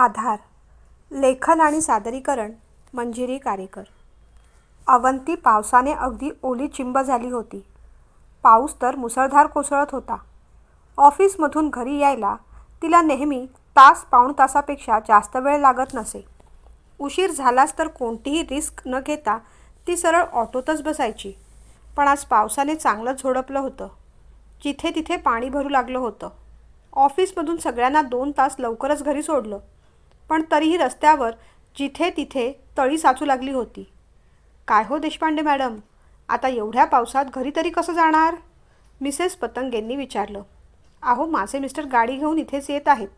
आधार लेखन आणि सादरीकरण मंजिरी कारेकर. अवंती पावसाने अगदी ओली चिंब झाली होती. पाऊस तर मुसळधार कोसळत होता. ऑफिसमधून घरी यायला तिला नेहमी तास पाऊण तासापेक्षा जास्त वेळ लागत नसे. उशीर झालाच तर कोणतीही रिस्क न घेता ती सरळ ऑटोतच बसायची. पण आज पावसाने चांगलंच झोडपलं होतं. जिथे तिथे पाणी भरू लागलं होतं. ऑफिसमधून सगळ्यांना दोन तास लवकरच घरी सोडलं. पण तरीही रस्त्यावर जिथे तिथे तळी साचू लागली होती. काय हो देशपांडे मॅडम? आता एवढ्या पावसात घरी तरी कसं जाणार? मिसेस पतंगेंनी विचारलं. अहो माझे मिस्टर गाडी घेऊन इथेच येत आहेत.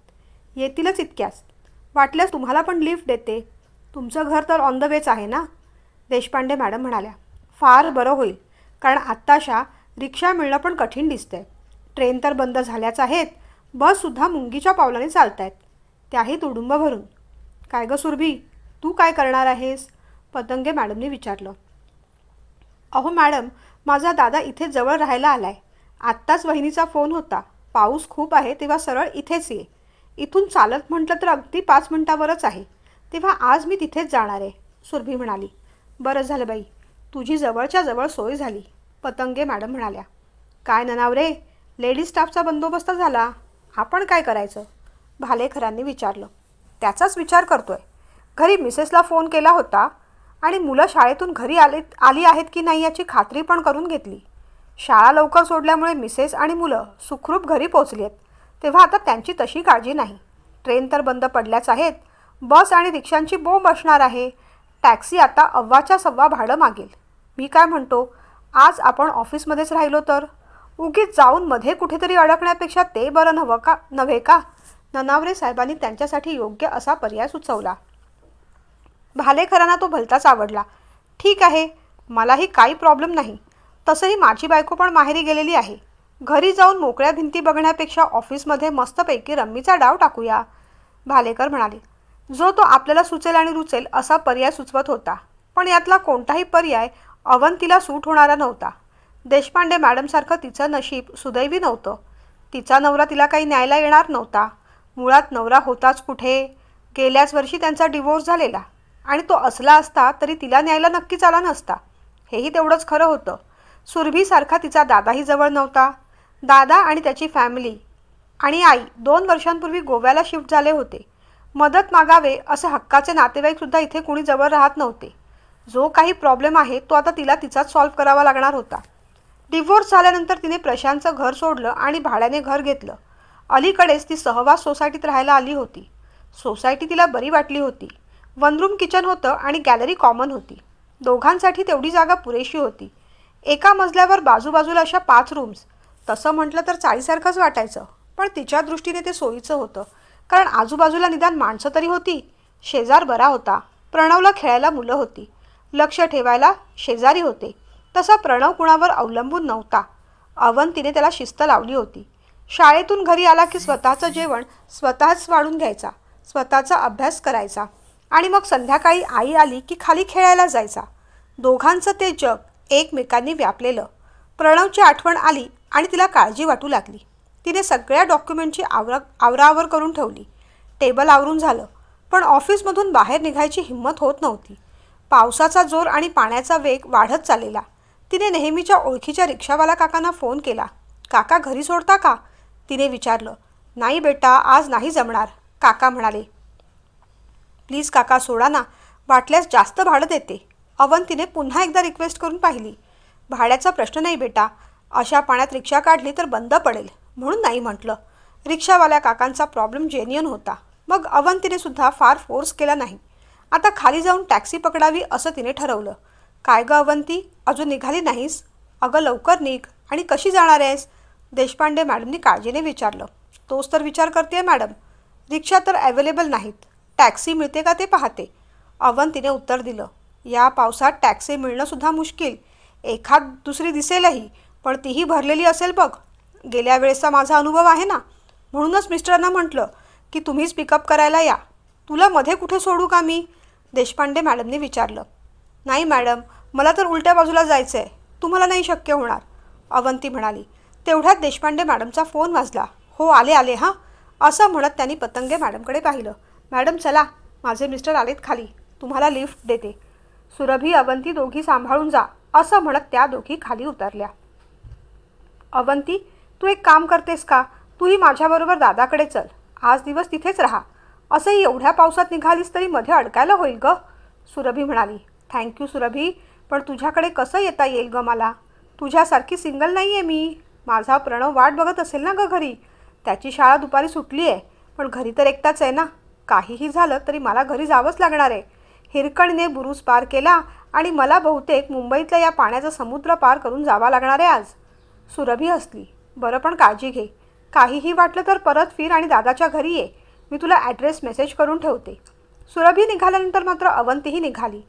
येतीलच इतक्याच वाटल्यास तुम्हाला पण लिफ्ट देते. तुमचं घर तर ऑन द वेच आहे ना? देशपांडे मॅडम म्हणाल्या. फार बरं होईल. कारण आत्ताशा रिक्षा मिळणं पण कठीण दिसतंय. ट्रेन तर बंद झाल्याच आहेत. बससुद्धा मुंगीच्या पावलाने चालत आहेत त्याही तुडुंब भरून. काय गं सुरभी? तू काय करणार आहेस? पतंगे मॅडमने विचारलं. अहो मॅडम माझा दादा इथे जवळ राहायला आलाय. आत्ताच वहिनीचा फोन होता. पाऊस खूप आहे तेव्हा सरळ इथेच ये. इथून चालत म्हटलं तर अगदी पाच मिनटावरच आहे. तेव्हा आज मी तिथेच जाणार आहे सुरभी म्हणाली. बरं झालं बाई. तुझी जवळच्या जवळ सोय झाली पतंगे मॅडम म्हणाल्या. काय ननावरे? लेडीज स्टाफचा बंदोबस्त झाला. आपण काय करायचं? भालेखरांनी विचारलं. त्याचाच विचार करतोय. घरी मिसेसला फोन केला होता आणि मुलं शाळेतून घरी आले आली आहेत की नाही याची खात्री पण करून घेतली. शाळा लवकर सोडल्यामुळे मिसेस आणि मुलं सुखरूप घरी पोचली आहेत. तेव्हा आता त्यांची तशी काळजी नाही. ट्रेन तर बंद पडल्याच आहेत. बस आणि रिक्षांची बोंब असणार आहे. टॅक्सी आता अव्वाच्या सव्वा भाडं मागेल. मी काय म्हणतो? आज आपण ऑफिसमध्येच राहिलो तर? उगीच जाऊन मध्ये कुठेतरी अडकण्यापेक्षा ते बरं नवं का नव्हे का? ननावरे साहेबांनी त्यांच्यासाठी योग्य असा पर्याय सुचवला. भालेकरांना तो भलताच आवडला. ठीक आहे मलाही काही प्रॉब्लेम नाही. तसंही माझी बायको पण माहेरी गेलेली आहे. घरी जाऊन मोकळ्या भिंती बघण्यापेक्षा ऑफिसमध्ये मस्तपैकी रम्मीचा डाव टाकूया. भालेकर म्हणाले जो तो आपल्याला सुचेल आणि रुचेल असा पर्याय सुचवत होता. पण यातला कोणताही पर्याय अवंतीला सूट होणारा नव्हता. देशपांडे मॅडमसारखं तिचं नशीब सुदैवी नव्हतं. तिचा नवरा तिला काही न्यायला येणार नव्हता. मुळात नवरा होताच कुठे? गेल्याच वर्षी त्यांचा डिवोर्स झालेला. आणि तो असला असता तरी तिला न्यायला नक्कीच आला नसता. हेही तेवढंच खरं होतं. सुरभीसारखा तिचा दादाही जवळ नव्हता. दादा आणि त्याची फॅमिली आणि आई दोन वर्षांपूर्वी गोव्याला शिफ्ट झाले होते. मदत मागावे असे हक्काचे नातेवाईकसुद्धा इथे कुणी जवळ राहत नव्हते. जो काही प्रॉब्लेम आहे तो आता तिला तिचाच सॉल्व्ह करावा लागणार होता. डिवोर्स झाल्यानंतर तिने प्रशांतचं घर सोडलं आणि भाड्याने घर घेतलं. अलीकडेच ती सहवास सोसायटीत राहायला आली होती. सोसायटी तिला बरी वाटली होती. वन रूम किचन होतं आणि गॅलरी कॉमन होती. दोघांसाठी तेवढी जागा पुरेशी होती. एका मजल्यावर बाजूबाजूला अशा पाच रूम्स तसं म्हटलं तर चाळीसारखंच वाटायचं पण तिच्या दृष्टीने ते सोयीचं होतं. कारण आजूबाजूला निदान माणसं तरी होती. शेजार बरा होता. प्रणवला खेळायला मुलं होती. लक्ष ठेवायला शेजारी होते. तसा प्रणव कुणावर अवलंबून नव्हता. अवंतीने त्याला शिस्त लावली होती. शाळेतून घरी आला की स्वतःचं जेवण स्वतःच वाढून घ्यायचा स्वतःचा अभ्यास करायचा आणि मग संध्याकाळी आई आली की खाली खेळायला जायचा. दोघांचं ते जग एकमेकांनी व्यापलेलं. प्रणवची आठवण आली आणि तिला काळजी वाटू लागली. तिने सगळ्या डॉक्युमेंटची आवरा आवरावर करून ठेवली. टेबल आवरून झालं. पण ऑफिसमधून बाहेर निघायची हिंमत होत नव्हती. पावसाचा जोर आणि पाण्याचा वेग वाढत चाललेला. तिने नेहमीच्या ओळखीच्या रिक्षावाला काकांना फोन केला. काका घरी सोडता का? तिने विचारलं नाही बेटा आज नाही जमणार. काका म्हणाले प्लीज काका सोडा ना. वाटल्यास जास्त भाडं देते. अवंतीने पुन्हा एकदा रिक्वेस्ट करून पाहिली भाड्याचा प्रश्न नाही बेटा. अशा पाण्यात रिक्षा काढली तर बंद पडेल. म्हणून नाही म्हटलं. रिक्षावाल्या काकांचा प्रॉब्लेम जेन्युअन होता. मग अवंतीने सुद्धा फार फोर्स केला नाही. आता खाली जाऊन टॅक्सी पकडावी असं तिने ठरवलं. काय गं अवंती? अजून निघाली नाहीस? अगं लवकर निघ. आणि कशी जाणार आहेस? देशपांडे मॅडमनी काळजीने विचारलं. तोच तर विचार करते मॅडम. रिक्षा तर अवेलेबल नाहीत. टॅक्सी मिळते का ते पाहते. अवंतीने उत्तर दिलं. या पावसात टॅक्सी मिळणंसुद्धा मुश्किल. एखाद दुसरी दिसेलही पण तीही भरलेली असेल बघ. गेल्या वेळेचा माझा अनुभव आहे ना? म्हणूनच मिस्टरांना म्हटलं की तुम्हीच पिकअप करायला या. तुला मध्ये कुठे सोडू का मी? देशपांडे मॅडमने विचारलं. नाही मॅडम मला तर उलट्या बाजूला जायचं आहे तुम्हाला नाही शक्य होणार. अवंती म्हणाली. तेवढ्यात देशपांडे मॅडमचा फोन वाजला. हो आले आले हां असं म्हणत त्यांनी पतंगे मॅडमकडे पाहिलं. मॅडम चला माझे मिस्टर आलेत खाली. तुम्हाला लिफ्ट देते. सुरभी अवंती दोघी सांभाळून जा असं म्हणत त्या दोघी खाली उतरल्या. अवंती तू एक काम करतेस का? तूही माझ्याबरोबर दादाकडे चल. आज दिवस तिथेच राहा. असंही एवढ्या पावसात निघालीस तरी मध्ये अडकायला होईल ग सुरभी म्हणाली. थँक्यू सुरभी पण तुझ्याकडे कसं येता येईल ग मला? तुझ्यासारखी सिंगल नाही आहे मी. माझा प्रणव वाट बघत असेल ना ग घरी? त्याची शाळा दुपारी सुटली आहे पण घरी तर एकटाच आहे ना. काहीही झालं तरी मला घरी जावंच लागणार आहे. हिरकणीने बुरुज पार केला आणि मला बहुतेक मुंबईतल्या या पाण्याचा समुद्र पार करून जावा लागणार आहे आज. सुरभी हसली. बरं पण काळजी घे. काहीही वाटलं तर परत फिर आणि दादाच्या घरी ये. मी तुला ॲड्रेस मेसेज करून ठेवते. सुरभी निघाल्यानंतर मात्र अवंतीही निघाली.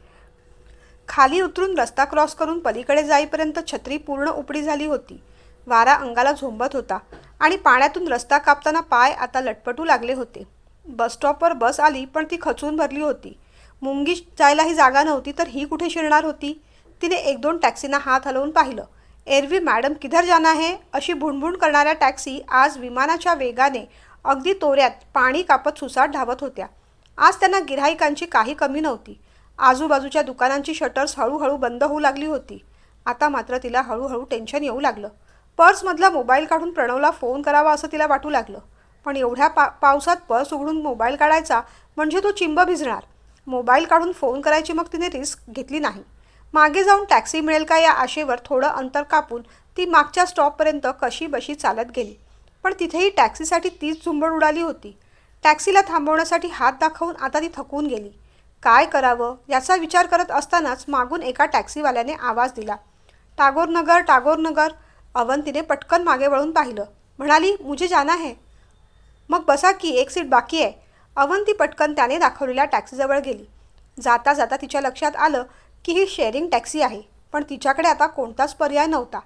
खाली उतरून रस्ता क्रॉस करून पलीकडे जाईपर्यंत छत्री पूर्ण उपडी झाली होती. वारा अंगाला झोंबत होता आणि पाण्यातून रस्ता कापताना पाय आता लटपटू लागले होते. बसस्टॉपवर बस आली पण ती खचून भरली होती. मुंगी जायलाही जागा नव्हती तर ही कुठे शिरणार होती? तिने एक दोन टॅक्सींना हात हलवून पाहिलं. एरवी मॅडम किधर जाना है? अशी भुणभुण करणाऱ्या टॅक्सी आज विमानाच्या वेगाने अगदी तोऱ्यात पाणी कापत सुसाट धावत होत्या. आज त्यांना गिऱ्हाईकांची काही कमी नव्हती. आजूबाजूच्या दुकानांची शटर्स हळूहळू बंद होऊ लागली होती. आता मात्र तिला हळूहळू टेन्शन येऊ लागलं. पर्समधला मोबाईल काढून प्रणवला फोन करावा असं तिला वाटू लागलं. पण एवढ्या पा पावसात पर्स उघडून मोबाईल काढायचा म्हणजे तो चिंब भिजणार. मोबाईल काढून फोन करायची मग तिने रिस्क घेतली नाही. मागे जाऊन टॅक्सी मिळेल का या आशेवर थोडं अंतर कापून ती मागच्या स्टॉपपर्यंत कशी बशी चालत गेली. पण तिथेही टॅक्सीसाठी तीच झुंबड उडाली होती. टॅक्सीला थांबवण्यासाठी हात दाखवून आता ती थकून गेली. काय करावं याचा विचार करत असतानाच मागून एका टॅक्सीवाल्याने आवाज दिला. टागोरनगर टागोरनगर अवंतीने पटकन मागे वळून पाहिलं. म्हणाली मुझे जाना है. मग बसा की एक सीट बाकी आहे. अवंती पटकन त्याने दाखवलेल्या टॅक्सीजवळ गेली. जाता जाता तिच्या लक्षात आलं की ही शेअरिंग टॅक्सी आहे पण तिच्याकडे आता कोणताच पर्याय नव्हता.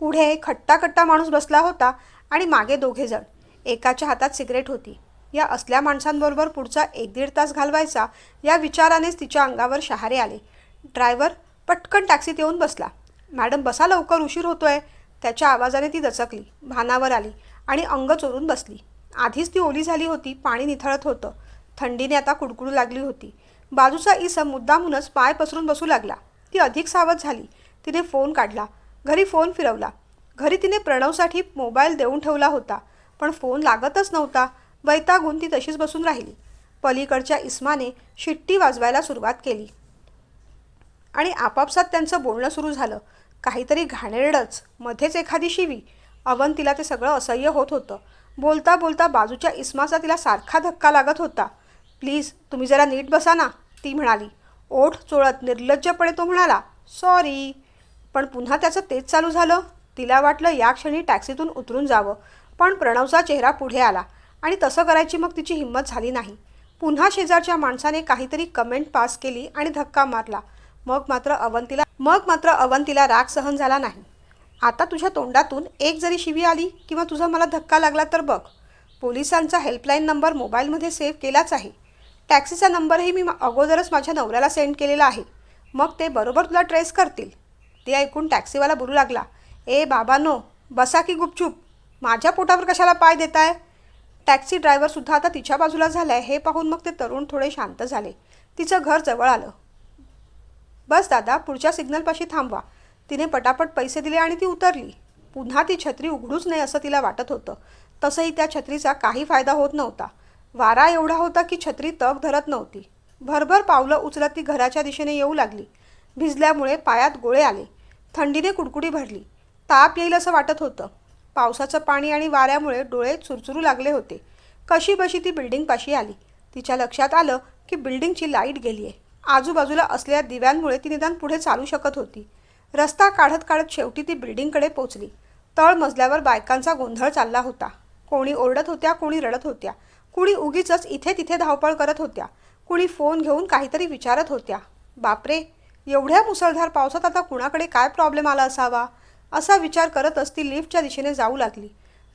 पुढे खट्टा खट्टा माणूस बसला होता आणि मागे दोघे जण. एकाच्या हातात सिगरेट होती. या असल्या माणसांबरोबर पुढचा एक दीड तास घालवायचा या विचारानेच तिच्या अंगावर शहारे आले. ड्रायव्हर पटकन टॅक्सीत येऊन बसला. मॅडम बसा लवकर उशीर होतोय. त्याच्या आवाजाने ती दचकली भानावर आली आणि अंग चोरून बसली. आधीच ती ओली झाली होती पाणी निथळत होतं. थंडीने आता कुडकुडू लागली होती. बाजूचा इसम मुद्दामूनच पाय पसरून बसू लागला. ती अधिक सावध झाली. तिने फोन काढला. घरी फोन फिरवला. घरी तिने प्रणवसाठी मोबाईल देऊन ठेवला होता पण फोन लागतच नव्हता. वैतागून ती तशीच बसून राहिली. पलीकडच्या इस्माने शिट्टी वाजवायला सुरुवात केली. आणि आपापसात त्यांचं बोलणं सुरू झालं. काहीतरी घाणेरडंच मध्येच एखादी शिवी. अवंतीला ते सगळं असह्य होत होतं. बोलता बोलता बाजूच्या इस्माचा तिला सारखा धक्का लागत होता. प्लीज तुम्ही जरा नीट बसा ना ती म्हणाली. ओठ चोळत निर्लज्जपणे तो म्हणाला सॉरी. पण पुन्हा त्याचं तेच चालू झालं. तिला वाटलं या क्षणी टॅक्सीतून उतरून जावं. पण प्रणवचा चेहरा पुढे आला आणि तसं करायची मग तिची हिंमत झाली नाही. पुन्हा शेजारच्या माणसाने काहीतरी कमेंट पास केली आणि धक्का मारला. मग मात्र अवंतीला मग मात्र अवंतीला राग सहन झाला नाही. आता तुझ्या तोंडातून एक जरी शिवी आली किंवा तुझा मला धक्का लागला तर बघ. पोलिसांचा हेल्पलाईन नंबर मोबाईलमध्ये सेव्ह केलाच आहे. टॅक्सीचा नंबरही मी अगोदरच माझ्या नवऱ्याला सेंड केलेला आहे. मग ते बरोबर तुला ट्रेस करतील. ते ऐकून टॅक्सीवाला बोलू लागला ए बाबानो बसा की गुपचूप. माझ्या पोटावर कशाला पाय देताय? टॅक्सी ड्रायव्हरसुद्धा आता तिच्या बाजूला झालाय. हे पाहून मग ते तरुण थोडे शांत झाले. तिचं घर जवळ आलं. बस दादा पुढच्या सिग्नलपाशी थांबवा. तिने पटापट पैसे दिले आणि ती उतरली. पुन्हा ती छत्री उघडूच नाही असं तिला वाटत होतं. तसंही त्या छत्रीचा काही फायदा होत नव्हता. वारा एवढा होता की छत्री तग धरत नव्हती. भरभर पावलं उचलत ती घराच्या दिशेने येऊ लागली. भिजल्यामुळे पायात गोळे आले. थंडीने कुडकुडी भरली. ताप येईल असं वाटत होतं. पावसाचं पाणी आणि वाऱ्यामुळे डोळे चुरचुरू लागले होते. कशी बशी ती बिल्डिंगपाशी आली. तिच्या लक्षात आलं की बिल्डिंगची लाइट गेली आहे आजूबाजूला असलेल्या दिव्यांमुळे ती निदान पुढे चालू शकत होती. रस्ता काढत काढत शेवटी ती बिल्डिंगकडे पोचली. तळ मजल्यावर बायकांचा गोंधळ चालला होता. कोणी ओरडत होत्या कोणी रडत होत्या. कुणी उगीच इथे तिथे धावपळ करत होत्या. कुणी फोन घेऊन काहीतरी विचारत होत्या. बापरे एवढ्या मुसळधार पावसात आता कुणाकडे काय प्रॉब्लेम आला असावा? असा विचार करतच ती लिफ्टच्या दिशेने जाऊ लागली.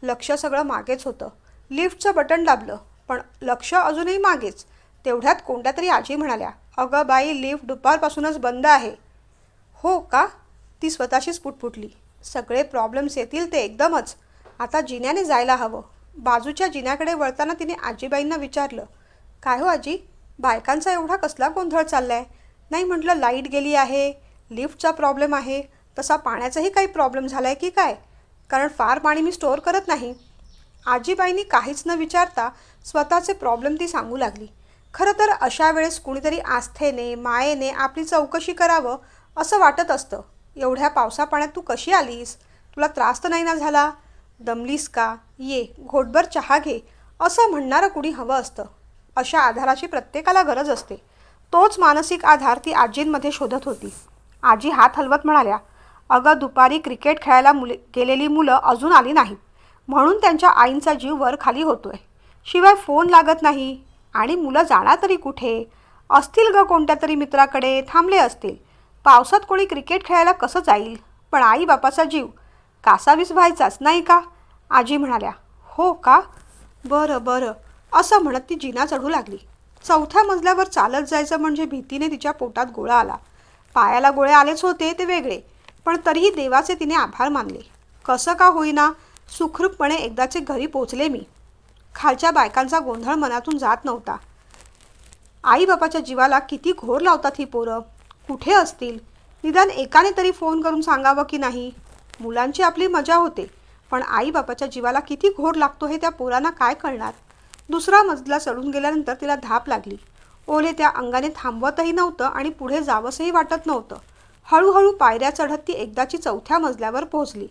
लक्ष सगळं मागेच होतं. लिफ्टचं बटन दाबलं पण लक्ष अजूनही मागेच. तेवढ्यात कोणत्या तरी आजी म्हणाल्या अगं बाई लिफ्ट दुपारपासूनच बंद आहे. हो का? ती स्वतःशीच पुटपुटली. सगळे प्रॉब्लेम्स येतील ते एकदमच. आता जिन्याने जायला हवं. बाजूच्या जिन्याकडे वळताना तिने आजीबाईंना विचारलं काय हो आजी? बायकांचा एवढा कसला गोंधळ चाललाय? नाही म्हटलं लाइट गेली आहे लिफ्टचा प्रॉब्लेम आहे तसा पाण्याचाही काही प्रॉब्लेम झाला आहे की काय? कारण फार पाणी मी स्टोअर करत नाही. आजीबाईंनी काहीच न विचारता स्वतःचे प्रॉब्लेम ती सांगू लागली. खरं तर अशा वेळेस कुणीतरी आस्थेने मायेने आपली चौकशी करावं असं वाटत असतं. एवढ्या पावसा पाण्यात तू कशी आलीस? तुला त्रास तर नाही ना झाला? दमलीस का? ये घोटभर चहा घे असं म्हणणारं कुणी हवं असतं. अशा आधाराची प्रत्येकाला गरज असते. तोच मानसिक आधार ती आजींमध्ये शोधत होती. आजी हात हलवत म्हणाल्या अगं दुपारी क्रिकेट खेळायला मुले गेलेली मुलं अजून आली नाहीत. म्हणून त्यांच्या आईंचा जीव वर खाली होतोय. शिवाय फोन लागत नाही. आणि मुलं जाणार तरी कुठे? असतील ग कोणत्या तरी मित्राकडे? थांबले असतील. पावसात कोणी क्रिकेट खेळायला कसं जाईल? पण आई बापाचा जीव. कासावीस व्हायचाच नाही का? आजी म्हणाल्या हो का? बरं बरं असं म्हणत ती जिना चढू लागली. चौथ्या मजल्यावर चालत जायचं म्हणजे भीतीने तिच्या पोटात गोळा आला. पायाला गोळे आलेच होते ते वेगळे. पण तरीही देवाचे तिने आभार मानले. कसं का होईना? सुखरूपपणे एकदाचे घरी पोचले मी. खालच्या बायकांचा गोंधळ मनातून जात नव्हता. आईबापाच्या जीवाला किती घोर लावतात ही पोरं. कुठे असतील? निदान एकाने तरी फोन करून सांगावं की नाही? मुलांची आपली मजा होते पण आईबापाच्या जीवाला किती घोर लागतो हे त्या पोरांना काय कळणार? दुसरा मजला चढून गेल्यानंतर तिला धाप लागली. ओले त्या अंगाने थांबवतही नव्हतं आणि पुढे जावंसही वाटत नव्हतं. हळूहळू पायऱ्या चढत ती एकदाची चौथ्या मजल्यावर पोहोचली.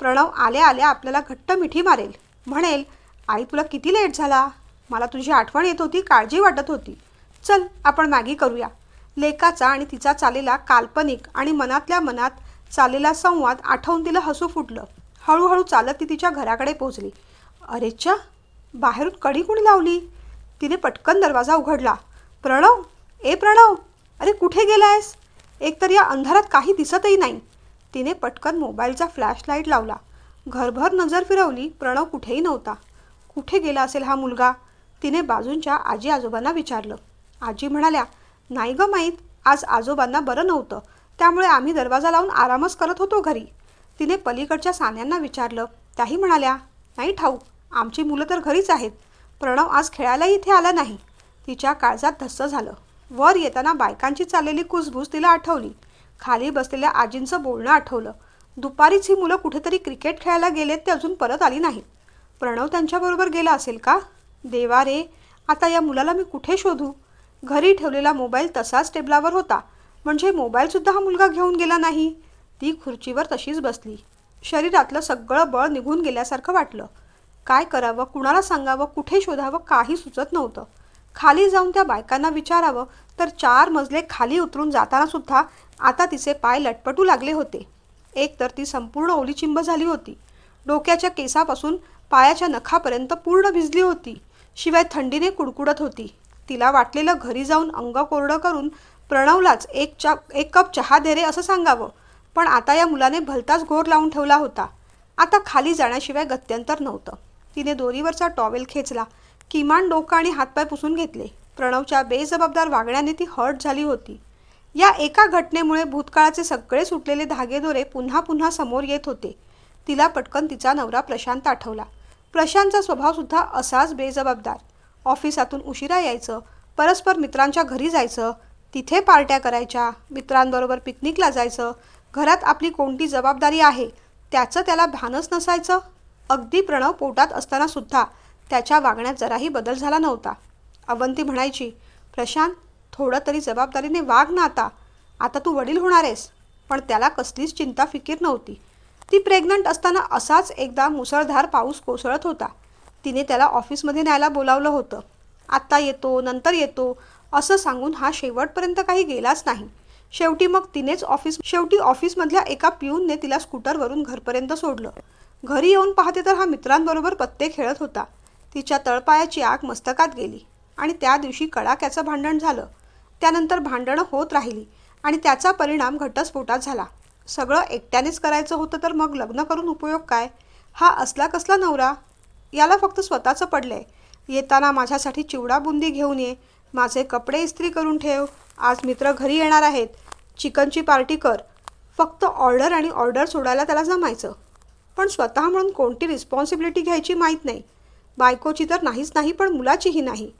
प्रणव आल्या आल्या आपल्याला घट्ट मिठी मारेल. म्हणेल आई तुला किती लेट झाला? मला तुझी आठवण येत होती काळजी वाटत होती. चल आपण मॅगी करूया. लेकाचा आणि तिचा चालेला काल्पनिक आणि मनातल्या मनात चालेला संवाद आठवून तिला हसू फुटलं. हळूहळू चालत ती तिच्या घराकडे पोहोचली. अरेच्या बाहेरून कडी कुणी लावली? तिने पटकन दरवाजा उघडला. प्रणव? ए प्रणव अरे कुठे गेलायस? एकतर या अंधारात काही दिसतही नाही. तिने पटकन मोबाईलचा फ्लॅशलाईट लावला. घरभर नजर फिरवली प्रणव कुठेही नव्हता. कुठे गेला असेल हा मुलगा? तिने बाजूंच्या आजी आजोबांना विचारलं. आजी म्हणाल्या नाही गं माहीत आज आजोबांना बरं नव्हतं. त्यामुळे आम्ही दरवाजा लावून आरामच करत होतो घरी. तिने पलीकडच्या सान्यांना विचारलं. त्याही म्हणाल्या नाही ठाऊक आमची मुलं तर घरीच आहेत. प्रणव आज खेळायलाही इथे आला नाही. तिच्या काळजात धस्स झालं. वर येताना बायकांची चाललेली कुसबूस तिला आठवली. खाली बसलेल्या आजींचं बोलणं आठवलं. दुपारीच ही मुलं कुठेतरी क्रिकेट खेळायला गेलेत ते अजून परत आली नाहीत. प्रणव त्यांच्याबरोबर गेला असेल का? देवा रे आता या मुलाला मी कुठे शोधू? घरी ठेवलेला मोबाईल तसाच टेबलावर होता. म्हणजे मोबाईलसुद्धा हा मुलगा घेऊन गेला नाही. ती खुर्चीवर तशीच बसली. शरीरातलं सगळं बळ निघून गेल्यासारखं वाटलं. काय करावं कुणाला सांगावं कुठे शोधावं काही सुचत नव्हतं. खाली जाऊन त्या बायकांना विचारावं तर चार मजले खाली उतरून जाताना सुद्धा आता तिचे पाय लटपटू लागले होते. एक तर ती संपूर्ण ओलीचिंब झाली होती. डोक्याच्या केसापासून पायाच्या नखापर्यंत पूर्ण भिजली होती. शिवाय थंडीने कुडकुडत होती. तिला वाटलेलं घरी जाऊन अंग कोरडं करून प्रणवलाच एक चा एक कप चहा दे रे असं सांगावं. पण आता या मुलाने भलताच घोर लावून ठेवला होता. आता खाली जाण्याशिवाय गत्यंतर नव्हतं. तिने दोरीवरचा टॉवेल खेचला किमान डोकं आणि हातपाय पुसून घेतले. प्रणवच्या बेजबाबदार वागण्याने ती हर्ट झाली होती. या एका घटनेमुळे भूतकाळाचे सगळे सुटलेले धागेदोरे पुन्हा पुन्हा समोर येत होते. तिला पटकन तिचा नवरा प्रशांत आठवला. प्रशांतचा स्वभावसुद्धा असाच बेजबाबदार. ऑफिसातून उशिरा यायचं परस्पर मित्रांच्या घरी जायचं तिथे पार्ट्या करायच्या मित्रांबरोबर पिकनिकला जायचं घरात आपली कोणती जबाबदारी आहे त्याचं त्याला भानच नसायचं. अगदी प्रणव पोटात असताना सुद्धा त्याच्या वागण्यात जराही बदल झाला नव्हता. अवंती म्हणायची प्रशांत थोडं तरी जबाबदारीने वाग ना आता. आता तू वडील होणार आहेस पण त्याला कसलीच चिंता फिकीर नव्हती. ती प्रेग्नंट असताना असाच एकदा मुसळधार पाऊस कोसळत होता. तिने त्याला ऑफिसमध्ये न्यायला बोलावलं होतं. आत्ता येतो नंतर येतो असं सांगून हा शेवटपर्यंत काही गेलाच नाही. शेवटी मग तिनेच ऑफिस शेवटी ऑफिसमधल्या एका पिऊनने तिला स्कूटरवरून घरपर्यंत सोडलं. घरी येऊन पाहते तर हा मित्रांबरोबर पत्ते खेळत होता. तिच्या तळपायाची आग मस्तकात गेली आणि त्या दिवशी कडाक्याचं भांडण झालं. त्यानंतर भांडणं होत राहिली आणि त्याचा परिणाम घटस्फोटात झाला. सगळं एकट्यानेच करायचं होतं तर मग लग्न करून उपयोग काय? हा असला कसला नवरा? याला फक्त स्वतःचं पडलंय. येताना माझ्यासाठी चिवडा बुंदी घेऊन ये. माझे कपडे इस्त्री करून ठेव. आज मित्र घरी येणार आहेत. चिकनची पार्टी कर. फक्त ऑर्डर आणि ऑर्डर सोडायला त्याला जमायचं. पण स्वतः म्हणून कोणती रिस्पॉन्सिबिलिटी घ्यायची माहीत नाही. बायकोची तर नाहीच नाही पण मुलाचीही नाही.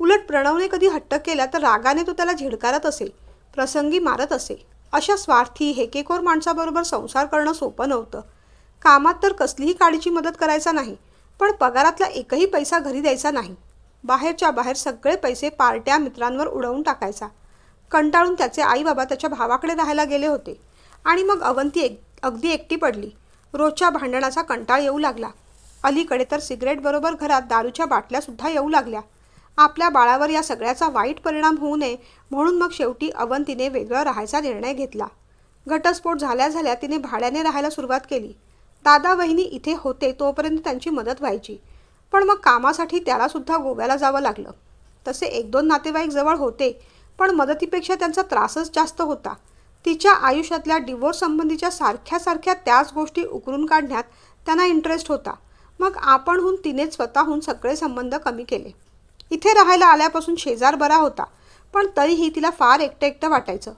उलट प्रणवने कधी हट्ट केला तर रागाने तो त्याला झिडकारत असे प्रसंगी मारत असे अशा स्वार्थी हेकेकोर माणसाबरोबर संसार करणं सोपं नव्हतं. कामात तर कसलीही काळीची मदत करायचा नाही पण पगारातला एकही पैसा घरी द्यायचा नाही. बाहेरच्या बाहेर सगळे पैसे पार्ट्या मित्रांवर उडवून टाकायचा. कंटाळून त्याचे आई बाबा त्याच्या भावाकडे राहायला गेले होते. आणि मग अवंती एक अगदी एकटी पडली. रोजच्या भांडणाचा कंटाळ येऊ लागला. अलीकडे तर सिगरेटबरोबर घरात दारूच्या बाटल्यासुद्धा येऊ लागल्या. आपल्या बाळावर या सगळ्याचा वाईट परिणाम होऊ नये म्हणून मग शेवटी अवंतीने वेगळं राहायचा निर्णय घेतला. घटस्फोट झाल्या झाल्या तिने भाड्याने राहायला सुरुवात केली. दादा वहिनी इथे होते तोपर्यंत त्यांची मदत व्हायची. पण मग कामासाठी त्यालासुद्धा गोव्याला जावं लागलं. तसे एक दोन नातेवाईक जवळ होते पण मदतीपेक्षा त्यांचा त्रासच जास्त होता. तिच्या आयुष्यातल्या डिवोर्स संबंधीच्या सारख्या सारख्या त्याच गोष्टी उकरून काढण्यात त्यांना इंटरेस्ट होता. मग आपणहून तिने स्वतःहून सगळे संबंध कमी केले. इथे राहायला आल्यापासून शेजार बरा होता पण तरीही तिला फार एकटं एकटं वाटायचं.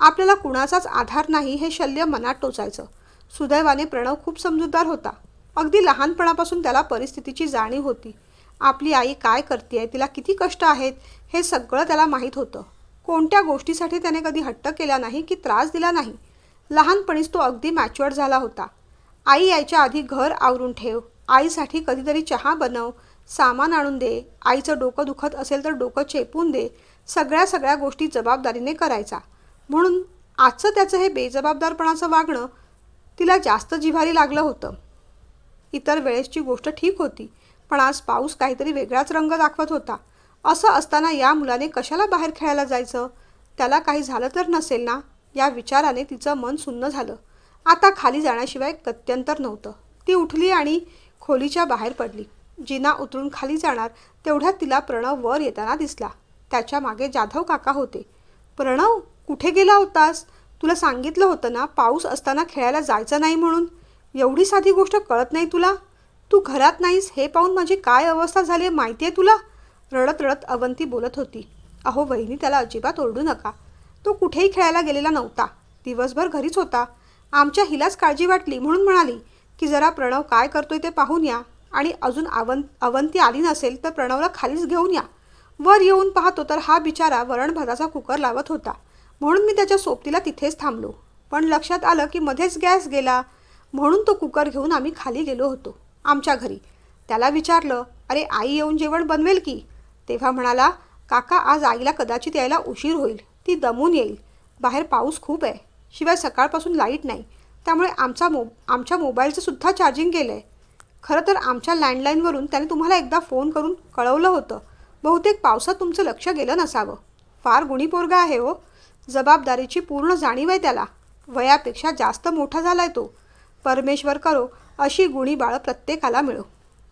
आपल्याला कुणाचाच आधार नाही हे शल्य मनात टोचायचं. सुदैवाने प्रणव खूप समजूतदार होता. अगदी लहानपणापासून त्याला परिस्थितीची जाणीव होती. आपली आई काय करते आहे तिला किती कष्ट आहेत हे सगळं त्याला माहीत होतं. कोणत्या गोष्टीसाठी त्याने कधी हट्ट केला नाही की त्रास दिला नाही? लहानपणीच तो अगदी मॅच्युअर्ड झाला होता. आई यायच्या आधी घर आवरून ठेव आईसाठी कधीतरी चहा बनव सामान आणून दे आईचं डोकं दुखत असेल तर डोकं चेपून दे सगळ्या सगळ्या गोष्टी जबाबदारीने करायचा. म्हणून आजचं त्याचं हे बेजबाबदारपणाचं वागणं तिला जास्त जिव्हारी लागलं होतं. इतर वेळेसची गोष्ट ठीक होती पण आज पाऊस काहीतरी वेगळाच रंग दाखवत होता. असं असताना या मुलाने कशाला बाहेर खेळायला जायचं? त्याला काही झालं तर नसेल ना? या विचाराने तिचं मन सुन्न झालं. आता खाली जाण्याशिवाय गत्यंतर नव्हतं. ती उठली आणि खोलीच्या बाहेर पडली. जिना उतरून खाली जाणार तेवढ्यात तिला प्रणव वर येताना दिसला. त्याच्यामागे जाधव काका होते. प्रणव कुठे गेला होतास? तुला सांगितलं होतं ना पाऊस असताना खेळायला जायचं नाही म्हणून. एवढी साधी गोष्ट कळत नाही तुला? तू घरात नाहीस हे पाहून माझी काय अवस्था झाली आहे माहिती आहे तुला? रडत रडत अवंती बोलत होती. अहो वहिनी त्याला अजिबात ओरडू नका. तो कुठेही खेळायला गेलेला नव्हता. दिवसभर घरीच होता. आमच्या हिलाच काळजी वाटली म्हणून म्हणाली की जरा प्रणव काय करतोय ते पाहून या. आणि अजून आवं अवंती आली नसेल तर प्रणवला खालीच घेऊन या. वर येऊन पाहतो तर हा बिचारा वरण भाताचा कुकर लावत होता. म्हणून मी त्याच्या सोबतीला तिथेच थांबलो. पण लक्षात आलं की मध्येच गॅस गेला. म्हणून तो कुकर घेऊन आम्ही खाली गेलो होतो आमच्या घरी. त्याला विचारलं अरे आई येऊन जेवण बनवेल की? तेव्हा म्हणाला काका आज आईला कदाचित यायला उशीर होईल. ती दमून येईल. बाहेर पाऊस खूप आहे. शिवाय सकाळपासून लाइट नाही. त्यामुळे आमचा मो आमच्या मोबाईलचं सुद्धा चार्जिंग गेलं आहे खरं तर आमच्या लँडलाईनवरून त्याने तुम्हाला एकदा फोन करून कळवलं होतं. बहुतेक पावसात तुमचं लक्ष गेलं नसावं. फार गुणी पोरगा आहे हो. जबाबदारीची पूर्ण जाणीव आहे त्याला. वयापेक्षा जास्त मोठा झाला आहे तो. परमेश्वर करो अशी गुणी बाळं प्रत्येकाला मिळो.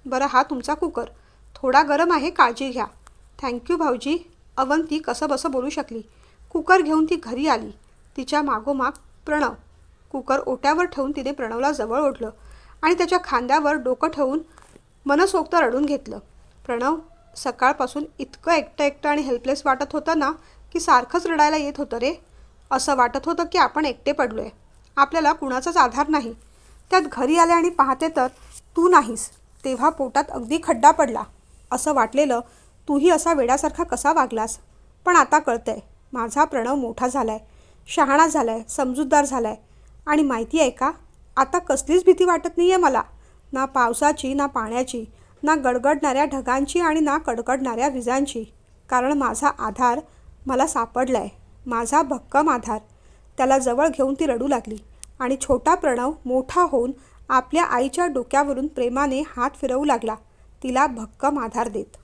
बरं हा तुमचा कुकर. थोडा गरम आहे काळजी घ्या. थँक्यू भाऊजी. अवंती कसं बसं बोलू शकली. कुकर घेऊन ती घरी आली. तिच्या मागोमाग प्रणव. कुकर ओट्यावर ठेवून तिने प्रणवला जवळ ओढलं. आणि त्याच्या खांद्यावर डोकं ठेवून मनसोक्त रडून घेतलं. प्रणव सकाळपासून इतकं एकटं एकटं आणि हेल्पलेस वाटत होतं ना की सारखंच रडायला येत होतं रे. असं वाटत होतं की आपण एकटे पडलो आहे आपल्याला कुणाचाच आधार नाही. त्यात घरी आले आणि पाहते तर तू नाहीस. तेव्हा पोटात अगदी खड्डा पडला. असं वाटलेलं तूही असा वेड्यासारखा कसा वागलास? पण आता कळतंय माझा प्रणव मोठा झालाय. शहाणा झालाय समजूतदार झालाय. आणि माहिती आहे का आता कसलीच भीती वाटत नाही आहे मला. ना पावसाची ना पाण्याची ना गडगडणाऱ्या ढगांची आणि ना कडकडणाऱ्या विजांची. कारण माझा आधार मला सापडला आहे माझा भक्कम आधार. त्याला जवळ घेऊन ती रडू लागली आणि छोटा प्रणव मोठा होऊन आपल्या आईच्या डोक्यावरून प्रेमाने हात फिरवू लागला. तिला भक्कम आधार देत.